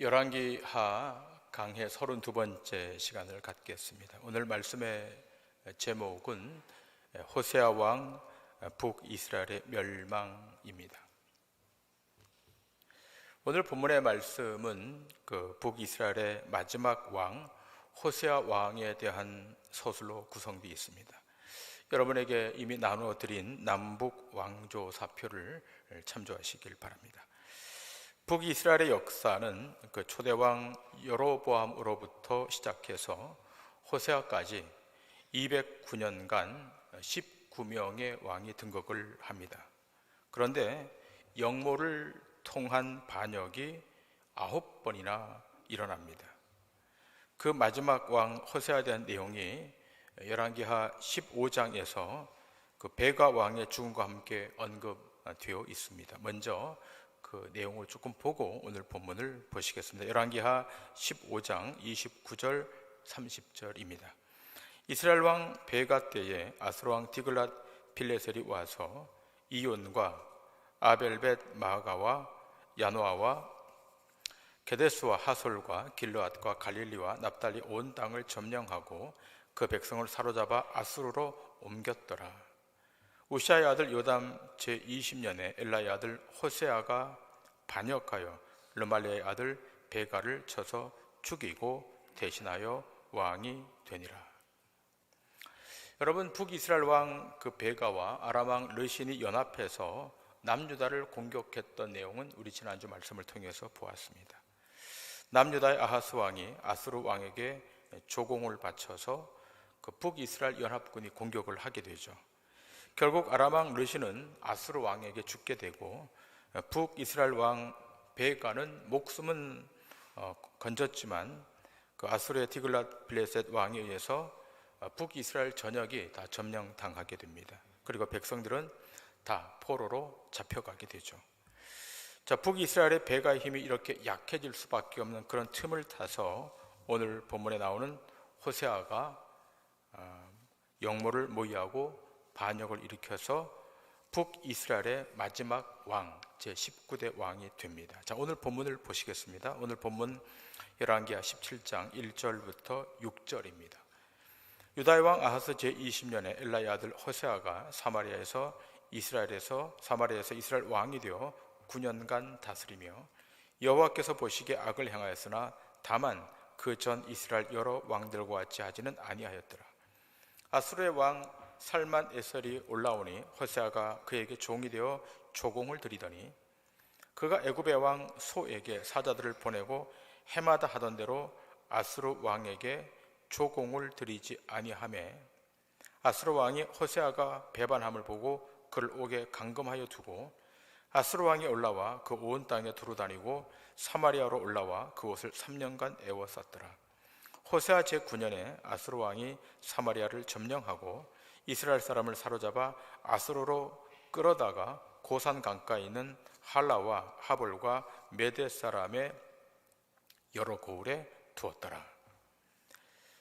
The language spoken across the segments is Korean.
열왕기하 강해 32번째 시간을 갖겠습니다. 오늘 말씀의 제목은 호세아 왕 북이스라엘의 멸망입니다. 오늘 본문의 말씀은 그 북이스라엘의 마지막 왕 호세아 왕에 대한 서술로 구성되어 있습니다. 여러분에게 이미 나누어 드린 남북 왕조 사표를 참조하시길 바랍니다. 북이스라엘의 역사는 그 초대왕 여로보암으로부터 시작해서 호세아까지 209년간 19명의 왕이 등극을 합니다. 그런데 영모를 통한 반역이 아홉 번이나 일어납니다. 그 마지막 왕 호세아에 대한 내용이 열왕기하 15장에서 그 베가 왕의 죽음과 함께 언급되어 있습니다. 먼저 그 내용을 조금 보고 오늘 본문을 보시겠습니다. 열왕기하 15장 29절 30절입니다. 이스라엘 왕 베가 때에 아스로 왕 디글랏 필레셀이 와서 이온과 아벨벳 마가와 야노아와 게데스와 하솔과 길르앗과 갈릴리와 납달리 온 땅을 점령하고 그 백성을 사로잡아 아수르로 옮겼더라. 우시아의 아들 요담 제 20년에 엘라의 아들 호세아가 반역하여 르말리의 아들 베가를 쳐서 죽이고 대신하여 왕이 되니라. 여러분 북이스라엘 왕 그 베가와 아람 왕 르신이 연합해서 남유다를 공격했던 내용은 우리 지난주 말씀을 통해서 보았습니다. 남유다의 아하스 왕이 아스루 왕에게 조공을 바쳐서 그 북이스라엘 연합군이 공격을 하게 되죠. 결국 아람 왕 르신은 아스루 왕에게 죽게 되고 북이스라엘 왕 베가는 목숨은 어, 건졌지만 그 아수르의 디글랏 블레셋 왕에 의해서 어, 북이스라엘 전역이 다 점령당하게 됩니다. 그리고 백성들은 다 포로로 잡혀가게 되죠. 자, 북이스라엘의 배가의 힘이 이렇게 약해질 수밖에 없는 그런 틈을 타서 오늘 본문에 나오는 호세아가 어, 영모를 모의하고 반역을 일으켜서 북이스라엘의 마지막 왕 제19대 왕이 됩니다. 자, 오늘 본문을 보시겠습니다. 오늘 본문 열왕기하 17장 1절부터 6절입니다. 유다의 왕 아하스 제20년에 엘라의 아들 호세아가 사마리아에서 이스라엘에서 사마리아에서 이스라엘 왕이 되어 9년간 다스리며 여호와께서 보시기에 악을 행하였으나 다만 그 전 이스라엘 여러 왕들과 같이 하지는 아니하였더라. 아수르의 왕 살만 에셀이 올라오니 호세아가 그에게 종이 되어 조공을 드리더니 그가 애굽의 왕 소에게 사자들을 보내고 해마다 하던 대로 아스루 왕에게 조공을 드리지 아니하매 아스루 왕이 호세아가 배반함을 보고 그를 옥에 감금하여 두고 아스루 왕이 올라와 그 온 땅에 두루 다니고 사마리아로 올라와 그곳을 3년간 애워쌌더라. 호세아 제9년에 아스루 왕이 사마리아를 점령하고 이스라엘 사람을 사로잡아 아스로로 끌어다가 고산 강가에 있는 할라와 하볼과 메데 사람의 여러 고을에 두었더라.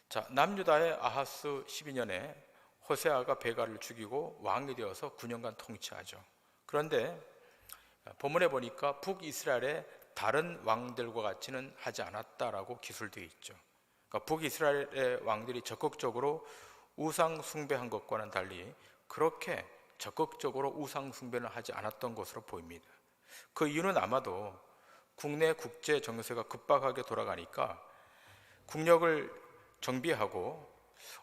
자, 남유다의 아하스 12년에 호세아가 베가를 죽이고 왕이 되어서 9년간 통치하죠. 그런데 본문에 보니까 북이스라엘의 다른 왕들과 같이는 하지 않았다라고 기술되어 있죠. 그러니까 북이스라엘의 왕들이 적극적으로 우상 숭배한 것과는 달리 그렇게 적극적으로 우상 숭배를 하지 않았던 것으로 보입니다. 그 이유는 아마도 국내 국제 정세가 급박하게 돌아가니까 국력을 정비하고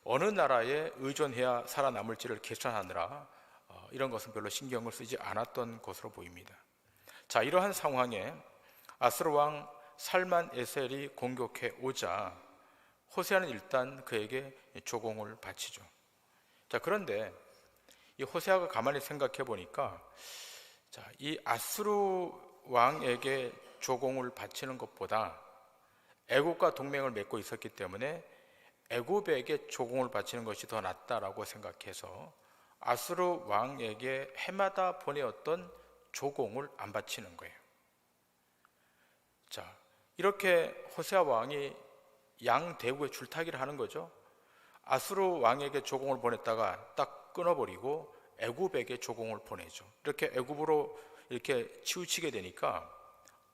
어느 나라에 의존해야 살아남을지를 계산하느라 어, 이런 것은 별로 신경을 쓰지 않았던 것으로 보입니다. 자, 이러한 상황에 아스르 왕 살만 에셀이 공격해 오자 호세아는 일단 그에게 조공을 바치죠. 자, 그런데 이 호세아가 가만히 생각해 보니까 자, 이 아스루 왕에게 조공을 바치는 것보다 애굽과 동맹을 맺고 있었기 때문에 애굽에게 조공을 바치는 것이 더 낫다라고 생각해서 아스루 왕에게 해마다 보내었던 조공을 안 바치는 거예요. 자, 이렇게 호세아 왕이 양 대구에 줄타기를 하는 거죠. 아수르 왕에게 조공을 보냈다가 딱 끊어버리고 애굽에게 조공을 보내죠. 이렇게 애굽으로 이렇게 치우치게 되니까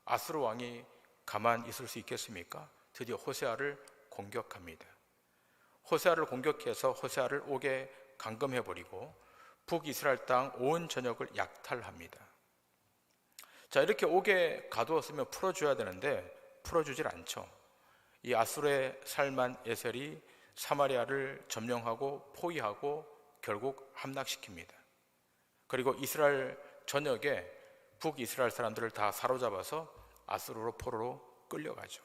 아수르 왕이 가만 있을 수 있겠습니까? 드디어 호세아를 공격합니다. 호세아를 공격해서 호세아를 옥에 감금해 버리고 북이스라엘 땅 온 전역을 약탈합니다. 자, 이렇게 옥에 가두었으면 풀어 줘야 되는데 풀어 주질 않죠. 이 아수르의 살만 에셀이 사마리아를 점령하고 포위하고 결국 함락시킵니다. 그리고 이스라엘 전역에 북이스라엘 사람들을 다 사로잡아서 아수르로 포로로 끌려가죠.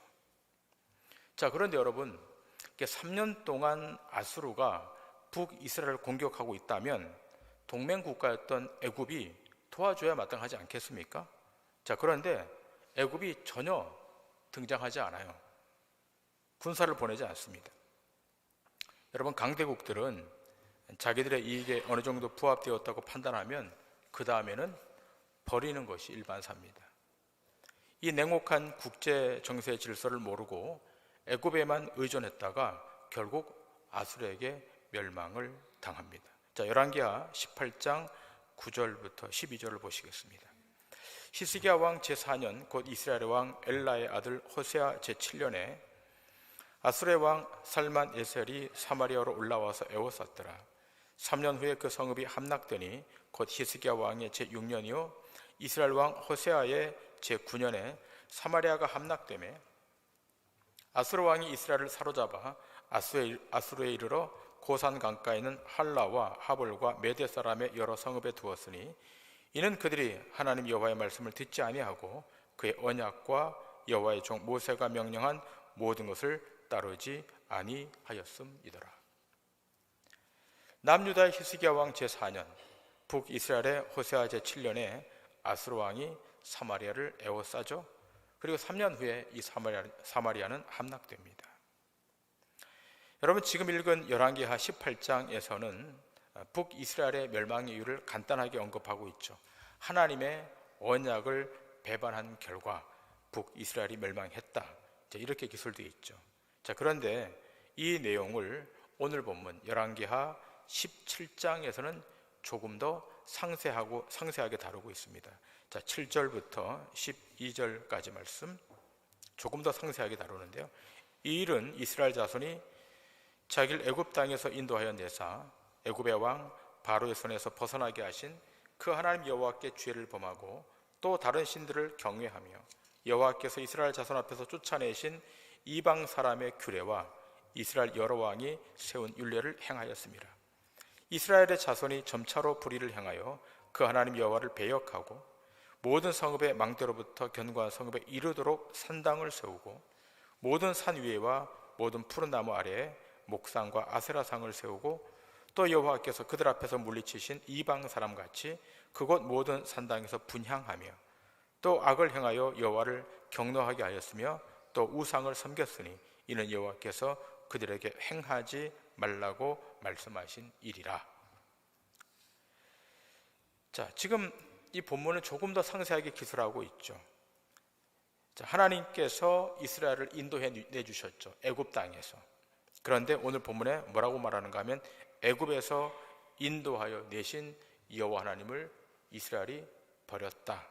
자, 그런데 여러분, 3년 동안 아수르가 북이스라엘을 공격하고 있다면 동맹 국가였던 애굽이 도와줘야 마땅하지 않겠습니까? 자, 그런데 애굽이 전혀 등장하지 않아요. 군사를 보내지 않습니다. 여러분, 강대국들은 자기들의 이익에 어느 정도 부합되었다고 판단하면 그 다음에는 버리는 것이 일반사입니다. 이 냉혹한 국제 정세 질서를 모르고 애굽에만 의존했다가 결국 아수르에게 멸망을 당합니다. 자, 열왕기하 18장 9절부터 12절을 보시겠습니다. 히스기야 왕 제4년 곧 이스라엘의 왕 엘라의 아들 호세아 제7년에 아수르의 왕 살만 에셀이 사마리아로 올라와서 에워쌌더라. 3년 후에 그 성읍이 함락되니 곧 히스기야 왕의 제6년이요 이스라엘 왕 호세아의 제9년에 사마리아가 함락되매 아수르 왕이 이스라엘을 사로잡아 아수르에, 아수르에 이르러 고산 강가에 있는 할라와 하볼과 메대 사람의 여러 성읍에 두었으니 이는 그들이 하나님 여호와의 말씀을 듣지 아니하고 그의 언약과 여호와의 종 모세가 명령한 모든 것을 따르지 아니하였음이더라. 남유다의 히스기야 왕 제4년 북이스라엘의 호세아 제7년에 아수르 왕이 사마리아를 에워싸죠. 그리고 3년 후에 이 사마리아, 사마리아는 함락됩니다. 여러분 지금 읽은 열왕기하 18장에서는 북이스라엘의 멸망의 이유를 간단하게 언급하고 있죠. 하나님의 언약을 배반한 결과 북이스라엘이 멸망했다. 이렇게 기술되어 있죠. 자, 그런데 이 내용을 오늘 본문 열왕기하 17장에서는 조금 더 상세하고 상세하게 다루고 있습니다. 자, 7절부터 12절까지 말씀 조금 더 상세하게 다루는데요. 이 일은 이스라엘 자손이 자기를 애굽 땅에서 인도하여 내사 애굽의 왕 바로의 손에서 벗어나게 하신 그 하나님 여호와께 죄를 범하고 또 다른 신들을 경외하며 여호와께서 이스라엘 자손 앞에서 쫓아내신 이방 사람의 규례와 이스라엘 여러 왕이 세운 율례를 행하였습니다. 이스라엘의 자손이 점차로 불의를 행하여 그 하나님 여호와를 배역하고 모든 성읍의 망대로부터 견고한 성읍에 이르도록 산당을 세우고 모든 산 위에와 모든 푸른 나무 아래에 목상과 아세라상을 세우고 또 여호와께서 그들 앞에서 물리치신 이방 사람 같이 그곳 모든 산당에서 분향하며 또 악을 행하여 여호와를 경노하게 하였으며 또 우상을 섬겼으니 이는 여호와께서 그들에게 행하지 말라고 말씀하신 일이라. 자, 지금 이 본문은 조금 더 상세하게 기술하고 있죠. 자, 하나님께서 이스라엘을 인도해 내주셨죠. 애굽 땅에서. 그런데 오늘 본문에 뭐라고 말하는가 하면 애굽에서 인도하여 내신 여호와 하나님을 이스라엘이 버렸다.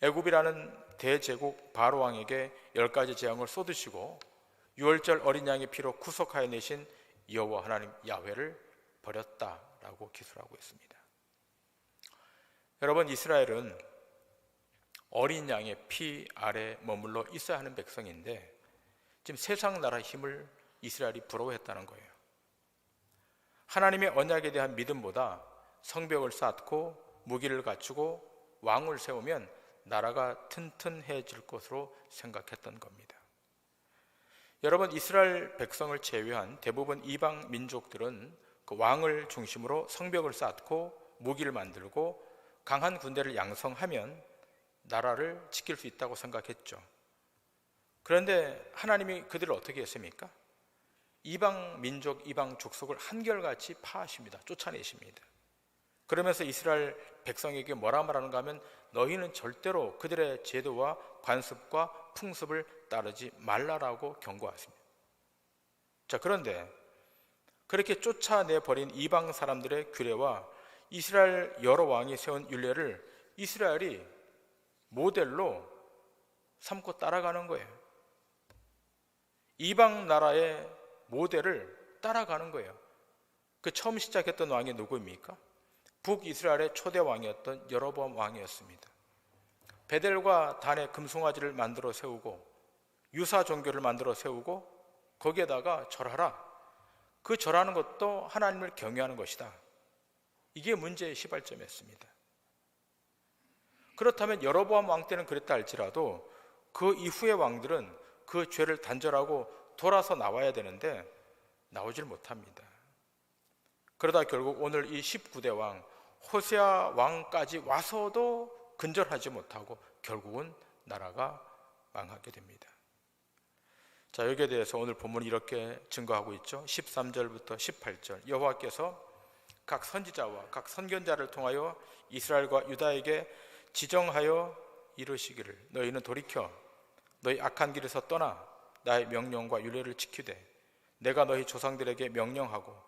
애굽이라는 대제국 바로 왕에게 열 가지 재앙을 쏟으시고 유월절 어린 양의 피로 구속하여 내신 여호와 하나님 야훼를 버렸다라고 기술하고 있습니다. 여러분 이스라엘은 어린 양의 피 아래 머물러 있어야 하는 백성인데 지금 세상 나라 힘을 이스라엘이 부러워했다는 거예요. 하나님의 언약에 대한 믿음보다 성벽을 쌓고 무기를 갖추고 왕을 세우면 나라가 튼튼해질 것으로 생각했던 겁니다. 여러분 이스라엘 백성을 제외한 대부분 이방 민족들은 그 왕을 중심으로 성벽을 쌓고 무기를 만들고 강한 군대를 양성하면 나라를 지킬 수 있다고 생각했죠. 그런데 하나님이 그들을 어떻게 했습니까? 이방 민족, 이방 족속을 한결같이 파하십니다. 쫓아내십니다. 그러면서 이스라엘 백성에게 뭐라 말하는가 하면 너희는 절대로 그들의 제도와 관습과 풍습을 따르지 말라라고 경고하십니다. 자, 그런데 그렇게 쫓아내 버린 이방 사람들의 규례와 이스라엘 여러 왕이 세운 율례를 이스라엘이 모델로 삼고 따라가는 거예요. 이방 나라의 모델을 따라가는 거예요. 그 처음 시작했던 왕이 누구입니까? 북이스라엘의 초대 왕이었던 여로보암 왕이었습니다. 베델과 단의 금송아지를 만들어 세우고 유사 종교를 만들어 세우고 거기에다가 절하라. 그 절하는 것도 하나님을 경외하는 것이다. 이게 문제의 시발점이었습니다. 그렇다면 여로보암 왕 때는 그랬다 할지라도 그 이후의 왕들은 그 죄를 단절하고 돌아서 나와야 되는데 나오질 못합니다. 그러다 결국 오늘 이 19대 왕 호세아 왕까지 와서도 근절하지 못하고 결국은 나라가 망하게 됩니다. 자, 여기에 대해서 오늘 본문이 이렇게 증거하고 있죠. 13절부터 18절. 여호와께서 각 선지자와 각 선견자를 통하여 이스라엘과 유다에게 지정하여 이르시기를 너희는 돌이켜 너희 악한 길에서 떠나 나의 명령과 윤례를 지키되 내가 너희 조상들에게 명령하고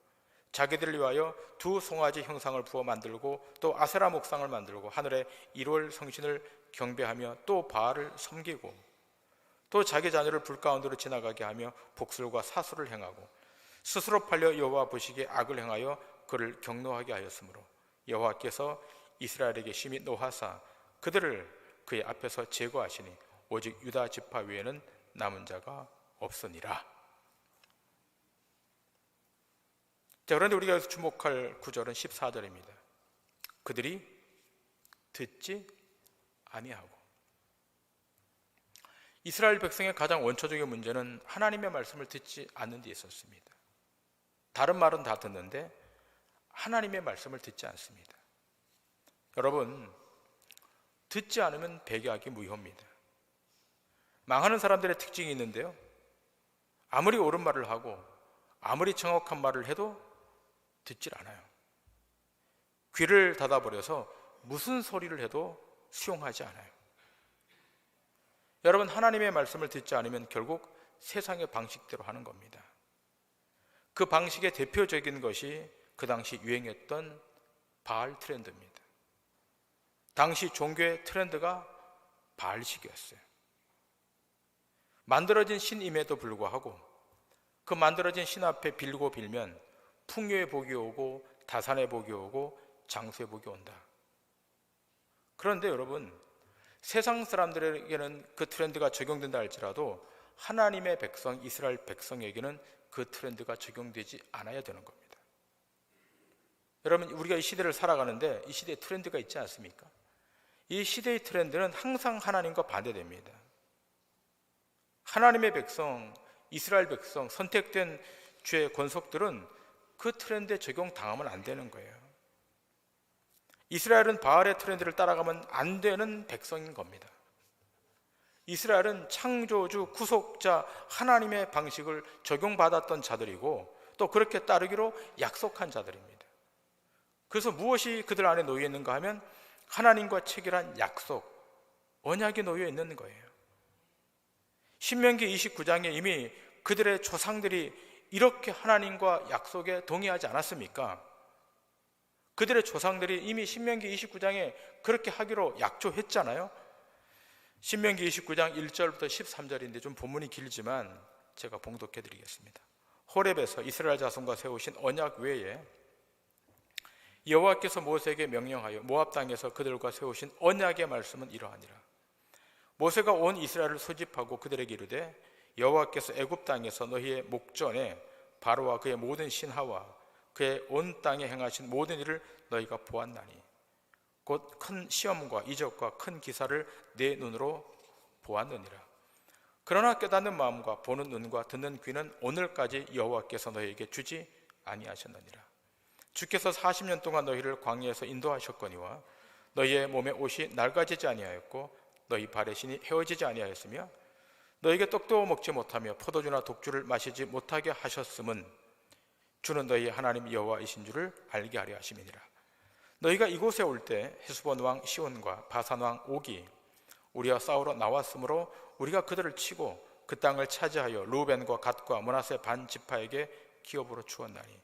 자기들을 위하여 두 송아지 형상을 부어 만들고 또 아세라 목상을 만들고 하늘의 일월 성신을 경배하며 또 바알을 섬기고 또 자기 자녀를 불 가운데로 지나가게 하며 복술과 사수를 행하고 스스로 팔려 여호와 보시기에 악을 행하여 그를 경노하게 하였으므로 여호와께서 이스라엘에게 심히 노하사 그들을 그의 앞에서 제거하시니 오직 유다 지파 외에는 남은 자가 없으니라. 자, 그런데 우리가 여기서 주목할 구절은 14절입니다. 그들이 듣지 아니하고 이스라엘 백성의 가장 원초적인 문제는 하나님의 말씀을 듣지 않는 데 있었습니다. 다른 말은 다 듣는데 하나님의 말씀을 듣지 않습니다. 여러분, 듣지 않으면 배교하기 무효입니다. 망하는 사람들의 특징이 있는데요. 아무리 옳은 말을 하고 아무리 정확한 말을 해도 듣질 않아요. 귀를 닫아버려서 무슨 소리를 해도 수용하지 않아요. 여러분, 하나님의 말씀을 듣지 않으면 결국 세상의 방식대로 하는 겁니다. 그 방식의 대표적인 것이 그 당시 유행했던 바알 트렌드입니다. 당시 종교의 트렌드가 바알식이었어요. 만들어진 신임에도 불구하고 그 만들어진 신 앞에 빌고 빌면 풍요의 복이 오고 다산의 복이 오고 장수의 복이 온다. 그런데 여러분 세상 사람들에게는 그 트렌드가 적용된다 할지라도 하나님의 백성 이스라엘 백성에게는 그 트렌드가 적용되지 않아야 되는 겁니다. 여러분 우리가 이 시대를 살아가는데 이 시대에 트렌드가 있지 않습니까? 이 시대의 트렌드는 항상 하나님과 반대됩니다. 하나님의 백성, 이스라엘 백성, 선택된 주의 권속들은 그 트렌드에 적용당하면 안 되는 거예요. 이스라엘은 바알의 트렌드를 따라가면 안 되는 백성인 겁니다. 이스라엘은 창조주, 구속자, 하나님의 방식을 적용받았던 자들이고 또 그렇게 따르기로 약속한 자들입니다. 그래서 무엇이 그들 안에 놓여 있는가 하면 하나님과 체결한 약속, 언약이 놓여 있는 거예요. 신명기 29장에 이미 그들의 조상들이 이렇게 하나님과 약속에 동의하지 않았습니까? 그들의 조상들이 이미 신명기 29장에 그렇게 하기로 약조했잖아요. 신명기 29장 1절부터 13절인데 좀 본문이 길지만 제가 봉독해 드리겠습니다. 호렙에서 이스라엘 자손과 세우신 언약 외에 여호와께서 모세에게 명령하여 모압 땅에서 그들과 세우신 언약의 말씀은 이러하니라. 모세가 온 이스라엘을 소집하고 그들에게 이르되 여호와께서 애굽 땅에서 너희의 목전에 바로와 그의 모든 신하와 그의 온 땅에 행하신 모든 일을 너희가 보았나니 곧 큰 시험과 이적과 큰 기사를 내 눈으로 보았느니라. 그러나 깨닫는 마음과 보는 눈과 듣는 귀는 오늘까지 여호와께서 너희에게 주지 아니하셨느니라. 주께서 40년 동안 너희를 광야에서 인도하셨거니와 너희의 몸에 옷이 낡아지지 아니하였고 너희 발의 신이 헤어지지 아니하였으며 너에게 떡도 먹지 못하며 포도주나 독주를 마시지 못하게 하셨음은 주는 너희 하나님 여호와이신 줄을 알게 하려 하심이니라. 너희가 이곳에 올 때 헤스본 왕 시온과 바산 왕 옥이 우리와 싸우러 나왔으므로 우리가 그들을 치고 그 땅을 차지하여 루벤과 갓과 문하세 반 지파에게 기업으로 주었나니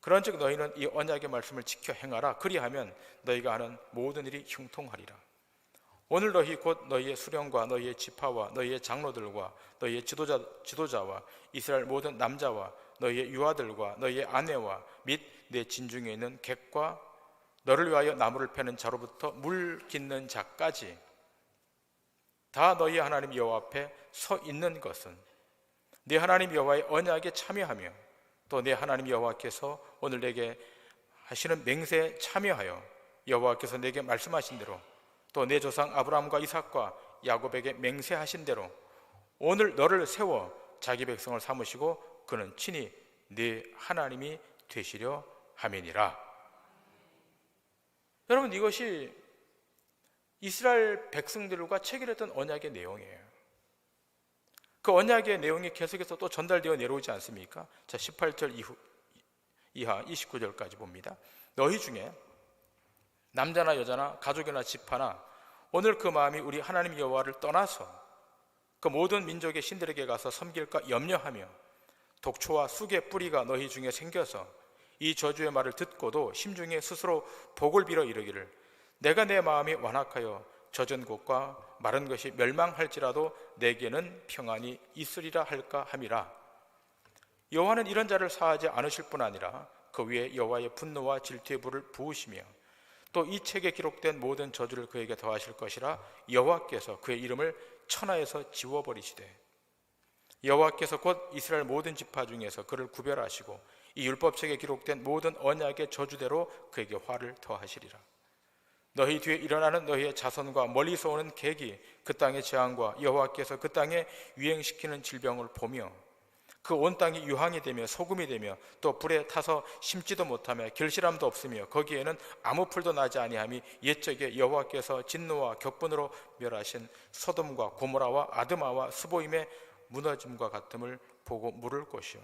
그런즉 너희는 이 언약의 말씀을 지켜 행하라 그리하면 너희가 하는 모든 일이 형통하리라 오늘 너희 곧 너희의 수령과 너희의 지파와 너희의 장로들과 너희의 지도자 지도자와 이스라엘 모든 남자와 너희의 유아들과 너희의 아내와 및 내 진중에 있는 객과 너를 위하여 나무를 패는 자로부터 물 깃는 자까지 다 너희 하나님 여호와 앞에 서 있는 것은 네 하나님 여호와의 언약에 참여하며 또내 하나님 여호와께서 오늘 내게 하시는 맹세에 참여하여 여호와께서 내게 말씀하신 대로 또 내 조상 아브라함과 이삭과 야곱에게 맹세하신 대로 오늘 너를 세워 자기 백성을 삼으시고 그는 친히 네 하나님이 되시려 함이니라. 여러분 이것이 이스라엘 백성들과 체결했던 언약의 내용이에요. 그 언약의 내용이 계속해서 또 전달되어 내려오지 않습니까? 자, 18절 이후, 이하 29절까지 봅니다. 너희 중에 남자나 여자나 가족이나 집하나 오늘 그 마음이 우리 하나님 여호와를 떠나서 그 모든 민족의 신들에게 가서 섬길까 염려하며 독초와 쑥의 뿌리가 너희 중에 생겨서 이 저주의 말을 듣고도 심중에 스스로 복을 빌어 이르기를 내가 내 마음이 완악하여 젖은 곳과 마른 것이 멸망할지라도 내게는 평안이 있으리라 할까 함이라. 여호와는 이런 자를 사하지 않으실 뿐 아니라 그 위에 여호와의 분노와 질투의 불을 부으시며 또 이 책에 기록된 모든 저주를 그에게 더하실 것이라 여호와께서 그의 이름을 천하에서 지워버리시되 여호와께서 곧 이스라엘 모든 지파 중에서 그를 구별하시고 이 율법책에 기록된 모든 언약의 저주대로 그에게 화를 더하시리라. 너희 뒤에 일어나는 너희의 자손과 멀리서 오는 객이 그 땅의 재앙과 여호와께서 그 땅에 유행시키는 질병을 보며 그 온 땅이 유황이 되며 소금이 되며 또 불에 타서 심지도 못하며 결실함도 없으며 거기에는 아무 풀도 나지 아니함이 옛적에 여호와께서 진노와 격분으로 멸하신 소돔과 고모라와 아드마와 스보임의 무너짐과 같음을 보고 물을 것이요.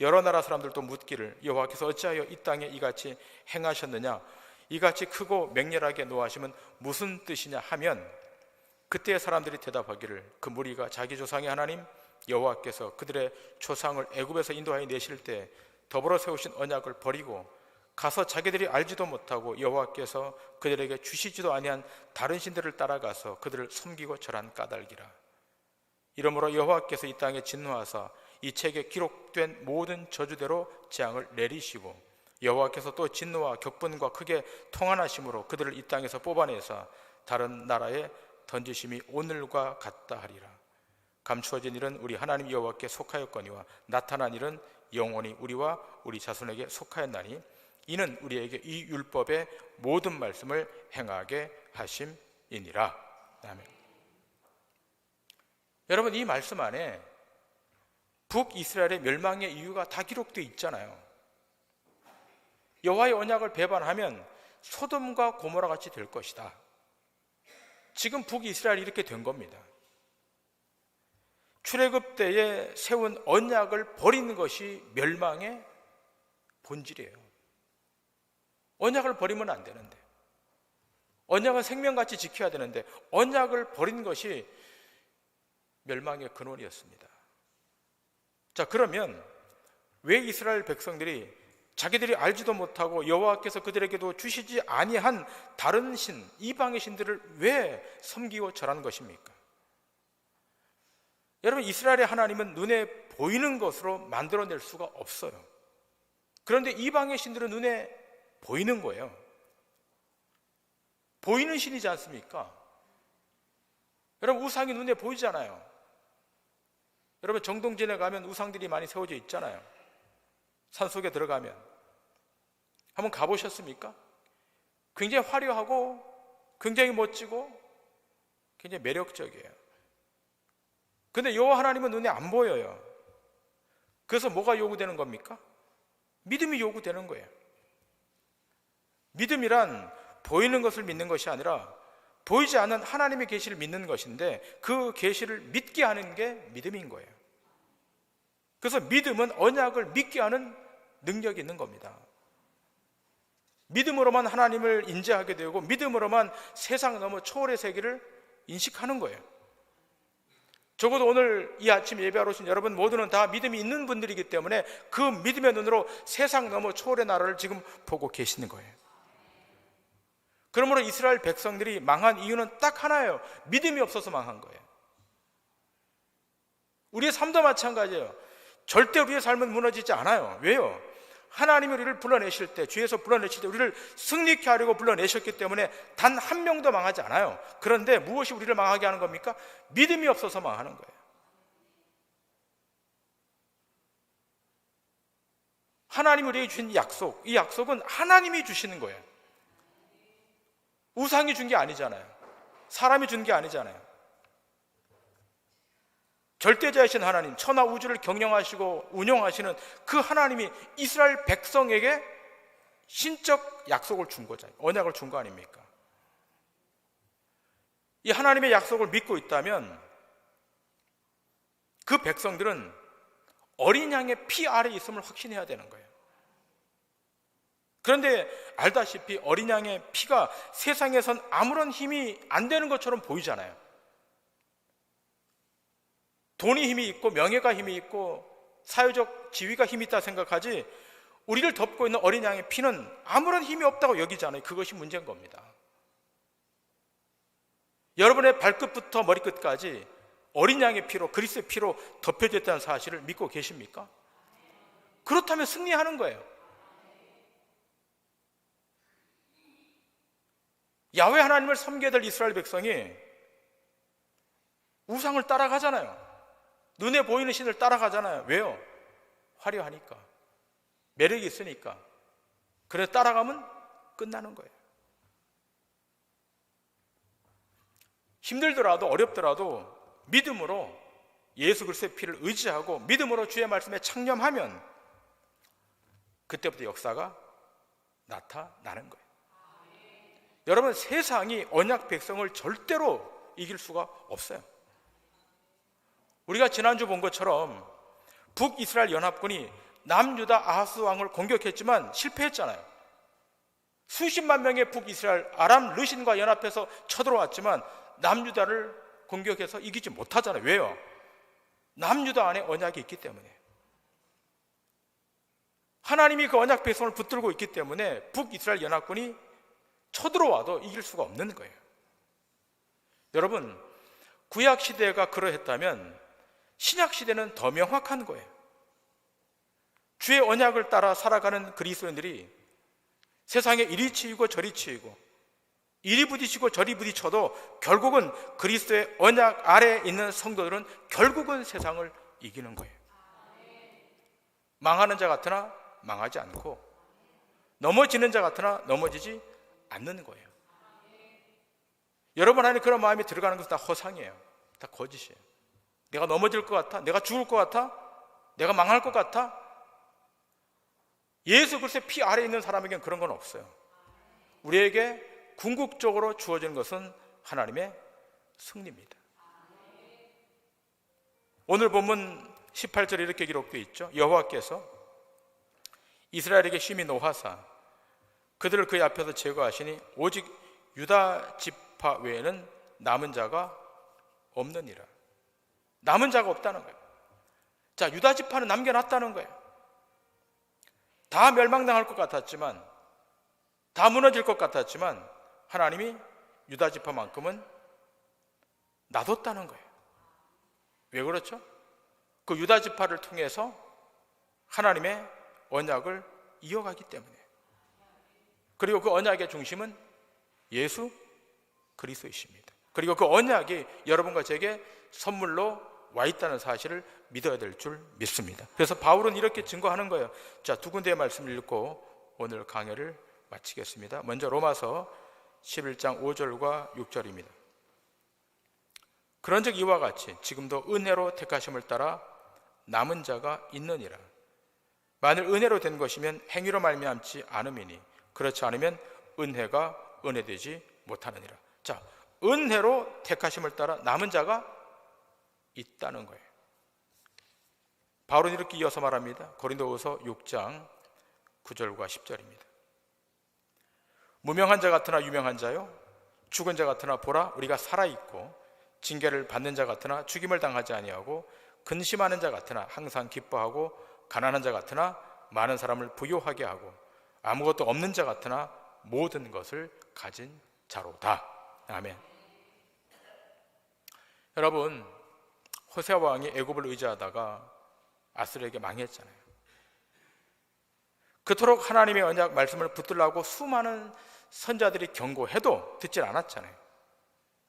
여러 나라 사람들도 묻기를 여호와께서 어찌하여 이 땅에 이같이 행하셨느냐? 이같이 크고 맹렬하게 노하심은 무슨 뜻이냐 하면 그때 사람들이 대답하기를 그 무리가 자기 조상의 하나님 여호와께서 그들의 조상을 애굽에서 인도하여 내실 때 더불어 세우신 언약을 버리고 가서 자기들이 알지도 못하고 여호와께서 그들에게 주시지도 아니한 다른 신들을 따라가서 그들을 섬기고 절한 까닭이라 이러므로 여호와께서 이 땅에 진노하사 이 책에 기록된 모든 저주대로 재앙을 내리시고 여호와께서 또 진노와 격분과 크게 통한하심으로 그들을 이 땅에서 뽑아내사 다른 나라에 던지심이 오늘과 같다 하리라. 감추어진 일은 우리 하나님 여호와께 속하였거니와 나타난 일은 영원히 우리와 우리 자손에게 속하였나니 이는 우리에게 이 율법의 모든 말씀을 행하게 하심이니라. 아멘. 여러분 이 말씀 안에 북이스라엘의 멸망의 이유가 다 기록되어 있잖아요. 여호와의 언약을 배반하면 소돔과 고모라 같이 될 것이다. 지금 북이스라엘이 이렇게 된 겁니다. 출애굽 때에 세운 언약을 버리는 것이 멸망의 본질이에요. 언약을 버리면 안 되는데. 언약은 생명같이 지켜야 되는데 언약을 버린 것이 멸망의 근원이었습니다. 자, 그러면 왜 이스라엘 백성들이 자기들이 알지도 못하고 여호와께서 그들에게도 주시지 아니한 다른 신, 이방의 신들을 왜 섬기고 절하는 것입니까? 여러분 이스라엘의 하나님은 눈에 보이는 것으로 만들어낼 수가 없어요. 그런데 이방의 신들은 눈에 보이는 거예요. 보이는 신이지 않습니까? 여러분 우상이 눈에 보이잖아요. 여러분 정동진에 가면 우상들이 많이 세워져 있잖아요. 산 속에 들어가면 한번 가보셨습니까? 굉장히 화려하고 굉장히 멋지고 굉장히 매력적이에요. 근데 여호와 하나님은 눈에 안 보여요. 그래서 뭐가 요구되는 겁니까? 믿음이 요구되는 거예요. 믿음이란 보이는 것을 믿는 것이 아니라 보이지 않는 하나님의 계시를 믿는 것인데 그 계시를 믿게 하는 게 믿음인 거예요. 그래서 믿음은 언약을 믿게 하는 능력이 있는 겁니다. 믿음으로만 하나님을 인지하게 되고 믿음으로만 세상 넘어 초월의 세계를 인식하는 거예요. 적어도 오늘 이 아침 예배하러 오신 여러분 모두는 다 믿음이 있는 분들이기 때문에 그 믿음의 눈으로 세상 넘어 초월의 나라를 지금 보고 계시는 거예요. 그러므로 이스라엘 백성들이 망한 이유는 딱 하나예요. 믿음이 없어서 망한 거예요. 우리의 삶도 마찬가지예요. 절대 우리의 삶은 무너지지 않아요. 왜요? 하나님이 우리를 불러내실 때, 주에서 불러내실 때 우리를 승리케 하려고 불러내셨기 때문에 단 한 명도 망하지 않아요. 그런데 무엇이 우리를 망하게 하는 겁니까? 믿음이 없어서 망하는 거예요. 하나님이 우리에게 주신 약속, 이 약속은 하나님이 주시는 거예요. 우상이 준 게 아니잖아요. 사람이 준 게 아니잖아요. 절대자이신 하나님, 천하 우주를 경영하시고 운영하시는 그 하나님이 이스라엘 백성에게 신적 약속을 준 거잖아요. 언약을 준 거 아닙니까? 이 하나님의 약속을 믿고 있다면 그 백성들은 어린 양의 피 아래 있음을 확신해야 되는 거예요. 그런데 알다시피 어린 양의 피가 세상에선 아무런 힘이 안 되는 것처럼 보이잖아요. 돈이 힘이 있고 명예가 힘이 있고 사회적 지위가 힘이 있다 생각하지 우리를 덮고 있는 어린 양의 피는 아무런 힘이 없다고 여기잖아요. 그것이 문제인 겁니다. 여러분의 발끝부터 머리끝까지 어린 양의 피로 그리스의 피로 덮여졌다는 사실을 믿고 계십니까? 그렇다면 승리하는 거예요. 야외 하나님을 섬겨야 될 이스라엘 백성이 우상을 따라가잖아요. 눈에 보이는 신을 따라가잖아요. 왜요? 화려하니까. 매력이 있으니까. 그래 따라가면 끝나는 거예요. 힘들더라도 어렵더라도 믿음으로 예수 그리스도의 피를 의지하고 믿음으로 주의 말씀에 창념하면 그때부터 역사가 나타나는 거예요. 여러분 세상이 언약 백성을 절대로 이길 수가 없어요. 우리가 지난주 본 것처럼 북이스라엘 연합군이 남유다 아하스 왕을 공격했지만 실패했잖아요. 수십만 명의 북이스라엘 아람 르신과 연합해서 쳐들어왔지만 남유다를 공격해서 이기지 못하잖아요. 왜요? 남유다 안에 언약이 있기 때문에. 하나님이 그 언약 백성을 붙들고 있기 때문에 북이스라엘 연합군이 쳐들어와도 이길 수가 없는 거예요. 여러분, 구약 시대가 그러했다면 신약 시대는 더 명확한 거예요. 주의 언약을 따라 살아가는 그리스도인들이 세상에 이리 치이고 저리 치이고 이리 부딪히고 저리 부딪혀도 결국은 그리스도의 언약 아래에 있는 성도들은 결국은 세상을 이기는 거예요. 망하는 자 같으나 망하지 않고 넘어지는 자 같으나 넘어지지 않는 거예요. 여러분 안에 그런 마음이 들어가는 것은 다 허상이에요. 다 거짓이에요. 내가 넘어질 것 같아? 내가 죽을 것 같아? 내가 망할 것 같아? 예수 그리스도의 피 아래에 있는 사람에게는 그런 건 없어요. 우리에게 궁극적으로 주어지는 것은 하나님의 승리입니다. 오늘 본문 18절에 이렇게 기록되어 있죠. 여호와께서 이스라엘에게 심히 노하사 그들을 그의 앞에서 제거하시니 오직 유다 지파 외에는 남은 자가 없느니라. 남은 자가 없다는 거예요. 자, 유다 지파는 남겨놨다는 거예요. 다 멸망당할 것 같았지만, 다 무너질 것 같았지만, 하나님이 유다 지파만큼은 놔뒀다는 거예요. 왜 그렇죠? 그 유다 지파를 통해서 하나님의 언약을 이어가기 때문에. 그리고 그 언약의 중심은 예수 그리스도이십니다. 그리고 그 언약이 여러분과 제게 선물로 와 있다는 사실을 믿어야 될 줄 믿습니다. 그래서 바울은 이렇게 증거하는 거예요. 자, 두 군데의 말씀을 읽고 오늘 강해를 마치겠습니다. 먼저 로마서 11장 5절과 6절입니다. 그런즉 이와 같이 지금도 은혜로 택하심을 따라 남은 자가 있느니라. 만일 은혜로 된 것이면 행위로 말미암지 않음이니 그렇지 않으면 은혜가 은혜되지 못하느니라. 자, 은혜로 택하심을 따라 남은 자가 있다는 거예요. 바울은 이렇게 이어서 말합니다. 고린도후서 6장 9절과 10절입니다. 무명한 자 같으나 유명한 자요 죽은 자 같으나 보라 우리가 살아 있고 징계를 받는 자 같으나 죽임을 당하지 아니하고 근심하는 자 같으나 항상 기뻐하고 가난한 자 같으나 많은 사람을 부요하게 하고 아무것도 없는 자 같으나 모든 것을 가진 자로다. 아멘. 여러분 호세 왕이 애굽을 의지하다가 아스르에게 망했잖아요. 그토록 하나님의 언약 말씀을 붙들라고 수많은 선자들이 경고해도 듣질 않았잖아요.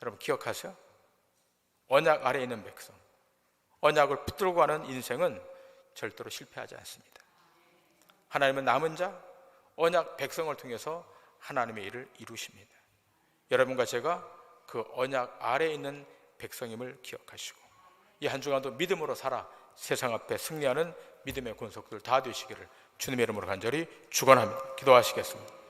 여러분 기억하세요? 언약 아래에 있는 백성, 언약을 붙들고 가는 인생은 절대로 실패하지 않습니다. 하나님은 남은 자, 언약 백성을 통해서 하나님의 일을 이루십니다. 여러분과 제가 그 언약 아래에 있는 백성임을 기억하시고 이 한 주간도 믿음으로 살아 세상 앞에 승리하는 믿음의 권속들 다 되시기를 주님의 이름으로 간절히 축원합니다. 기도하시겠습니다.